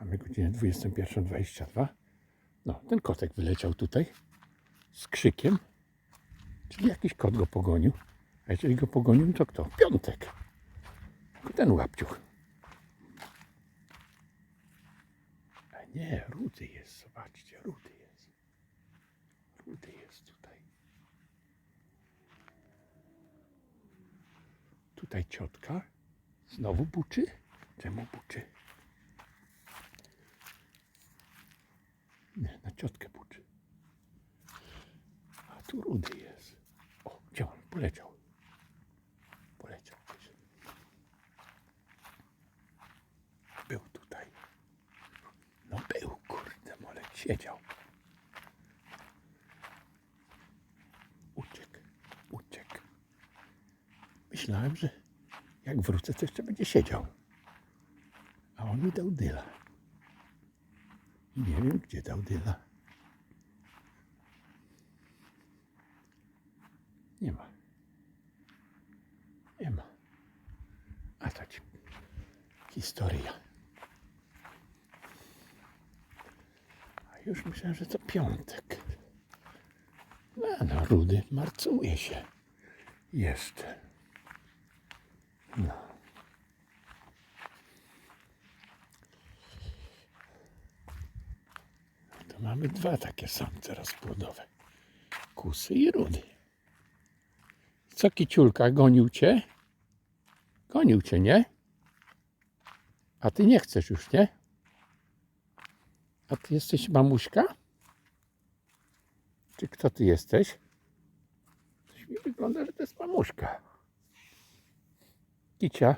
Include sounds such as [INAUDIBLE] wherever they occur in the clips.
Mamy godzinę 21.22. No, ten kotek wyleciał tutaj z krzykiem. Czyli jakiś kot go pogonił. A jeżeli go pogonił, to kto? Piątek. Ten łapciuch. A nie, rudy jest, zobaczcie, rudy jest. Rudy jest tutaj. Tutaj ciotka. Znowu buczy? Czemu buczy? Na ciotkę buczy. A tu rudy jest. O, gdzie on? Poleciał. Poleciał gdzieś. Był tutaj. No był, kurde, molek siedział. Uciekł, uciekł. Myślałem, że jak wrócę, to jeszcze będzie siedział. A on mi dał dyla. Nie wiem, gdzie dał dyla. Nie ma. Nie ma. A to ci historia. A już myślałem, że to piątek. No, no Rudy marcuje się. Jeszcze. No. Mamy dwa takie samce rozpłodowe. Kusy i rudy. Co kiciulka, gonił cię? Gonił cię, nie? A ty nie chcesz już, nie? A ty jesteś mamuśka? Czy kto ty jesteś? Coś mi wygląda, że to jest mamuśka. Kicia.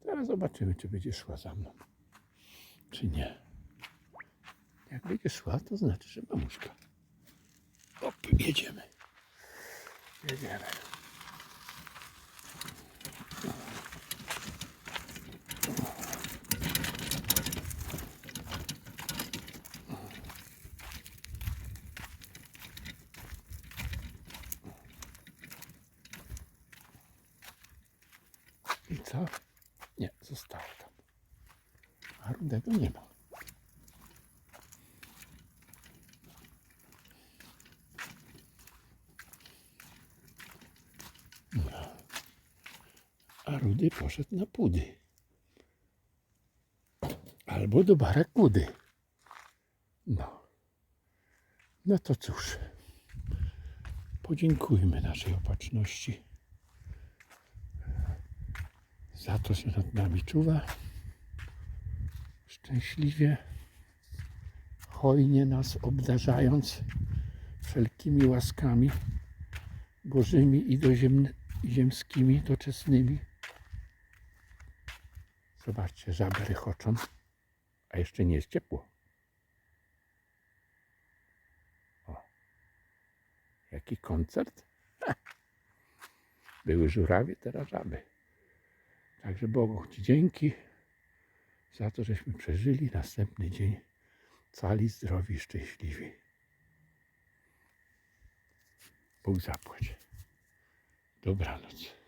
Teraz zobaczymy, czy będzie szła za mną. Czy nie. Jak będzie szła, to znaczy, że mamuśka. Op, jedziemy. Jedziemy. I co? Nie, zostało tam. A rudego nie ma. A Rudy poszedł na pudy. Albo do barakudy. No. No to cóż. Podziękujmy naszej opatrzności za to, że nad nami czuwa. Szczęśliwie, hojnie nas obdarzając wszelkimi łaskami bożymi i doziemny, ziemskimi, doczesnymi. Zobaczcie, żaby rychoczą, a jeszcze nie jest ciepło. O, jaki koncert? Ha. [LAUGHS] Były żurawie, teraz żaby. Także Bogu Ci dzięki za to, żeśmy przeżyli następny dzień cali, zdrowi, szczęśliwi. Bóg zapłać. Dobranoc.